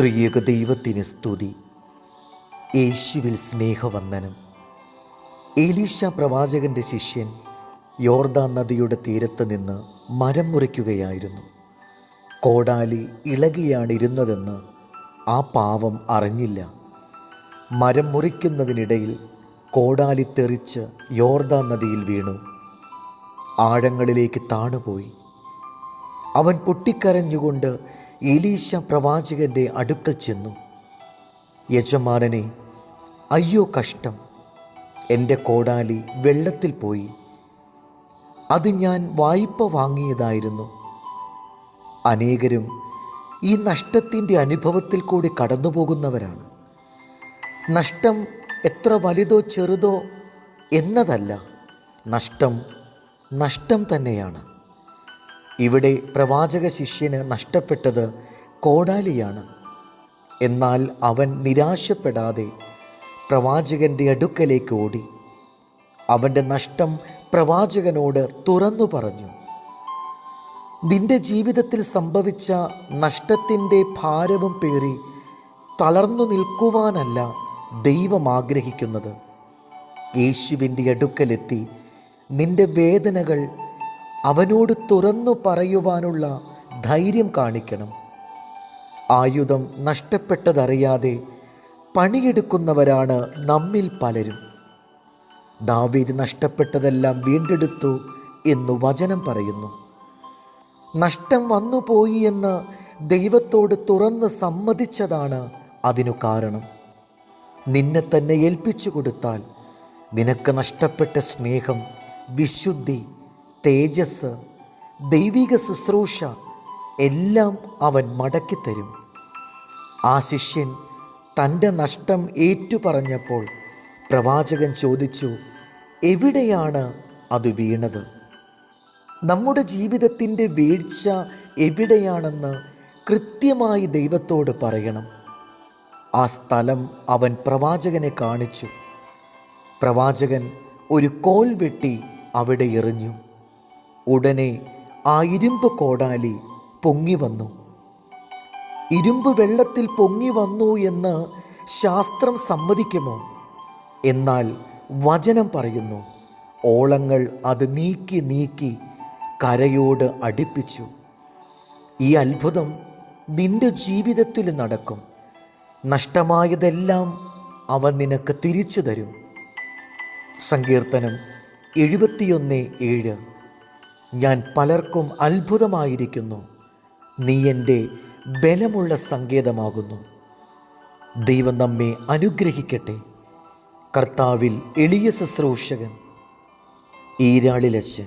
ത്രിയേക ദൈവത്തിന് സ്തുതി. യേശുവിൽ സ്നേഹവന്ദനം. ഏലീഷ പ്രവാചകന്റെ ശിഷ്യൻ യോർദാൻ നദിയുടെ തീരത്ത് നിന്ന് മരം മുറിക്കുകയായിരുന്നു. കോടാലി ഇളകിയാണിരുന്നതെന്ന് ആ പാവം അറിഞ്ഞില്ല. മരം മുറിക്കുന്നതിനിടയിൽ കോടാലി തെറിച്ച് യോർദാൻ നദിയിൽ വീണു. ആഴങ്ങളിലേക്ക് താണുപോയി. അവൻ പൊട്ടിക്കരഞ്ഞുകൊണ്ട് എലീശ പ്രവാചകന്റെ അടുക്കൽ ചെന്നു. യജമാനനെ അയ്യോ കഷ്ടം. എന്റെ കോടാലി വെള്ളത്തിൽ പോയി. അത് ഞാൻ വായ്പ വാങ്ങിയതായിരുന്നു. അനേകരും ഈ നഷ്ടത്തിന്റെ അനുഭവത്തിൽ കൂടി കടന്നു പോകുന്നവരാണ് നഷ്ടം എത്ര വലുതോ ചെറുതോ എന്നതല്ല. നഷ്ടം നഷ്ടം തന്നെയാണ്. ഇവിടെ പ്രവാചക ശിഷ്യന് നഷ്ടപ്പെട്ടത് കോടാലിയാണ്. എന്നാൽ അവൻ നിരാശപ്പെടാതെ പ്രവാചകന്റെ അടുക്കലേക്ക് ഓടി. അവന്റെ നഷ്ടം പ്രവാചകനോട് തുറന്നു പറഞ്ഞു. നിന്റെ ജീവിതത്തിൽ സംഭവിച്ച നഷ്ടത്തിന്റെ ഭാരവും പേറി തളർന്നു നിൽക്കുവാനല്ല ദൈവം ആഗ്രഹിക്കുന്നത്. യേശുവിന്റെ അടുക്കലെത്തി നിന്റെ വേദനകൾ അവനോട് തുറന്നു പറയുവാനുള്ള ധൈര്യം കാണിക്കണം. ആയുധം നഷ്ടപ്പെട്ടതറിയാതെ പണിയെടുക്കുന്നവരാണ് നമ്മിൽ പലരും. ദാവീദ് നഷ്ടപ്പെട്ടതെല്ലാം വീണ്ടെടുത്തു എന്നു വചനം പറയുന്നു. നഷ്ടം വന്നുപോയി എന്ന് ദൈവത്തോട് തുറന്ന് സമ്മതിച്ചതാണ് അതിനു കാരണം. നിന്നെ തന്നെ ഏൽപ്പിച്ചു കൊടുത്താൽ നിനക്ക് നഷ്ടപ്പെട്ട സ്നേഹം വിശുദ്ധി തേജസ് ദൈവിക ശുശ്രൂഷ എല്ലാം അവൻ മടക്കിത്തരും ആ ശിഷ്യൻ തന്റെ നഷ്ടം ഏറ്റുപറഞ്ഞപ്പോൾ പ്രവാചകൻ ചോദിച്ചു എവിടെയാണ് അത് വീണത്? നമ്മുടെ ജീവിതത്തിന്റെ വീഴ്ച എവിടെയാണെന്ന് കൃത്യമായി ദൈവത്തോട് പറയണം. ആ സ്ഥലം അവൻ പ്രവാചകനെ കാണിച്ചു. പ്രവാചകൻ ഒരു കോൽ വെട്ടി അവിടെ എറിഞ്ഞു. ഉടനെ ആ ഇരുമ്പ് കോടാലി പൊങ്ങി വന്നു. ഇരുമ്പ് വെള്ളത്തിൽ പൊങ്ങി വന്നു എന്ന് ശാസ്ത്രം സമ്മതിക്കുമോ? എന്നാൽ വചനം പറയുന്നു ഓളങ്ങൾ അത് നീക്കി നീക്കി കരയോട് അടുപ്പിച്ചു. ഈ അത്ഭുതം നിന്റെ ജീവിതത്തിൽ നടക്കും. നഷ്ടമായതെല്ലാം അവൻ നിനക്ക് തിരിച്ചു തരും. സങ്കീർത്തനം എഴുപത്തിയൊന്ന് ഏഴ്. ഞാൻ പലർക്കും അത്ഭുതമായിരിക്കുന്നു. നീ എന്റെ ബലമുള്ള സങ്കേതമാകുന്നു. ദൈവം നമ്മെ അനുഗ്രഹിക്കട്ടെ. കർത്താവിൽ എളിയ ശുശ്രൂഷകൻ ഈരാളിലച്ചൻ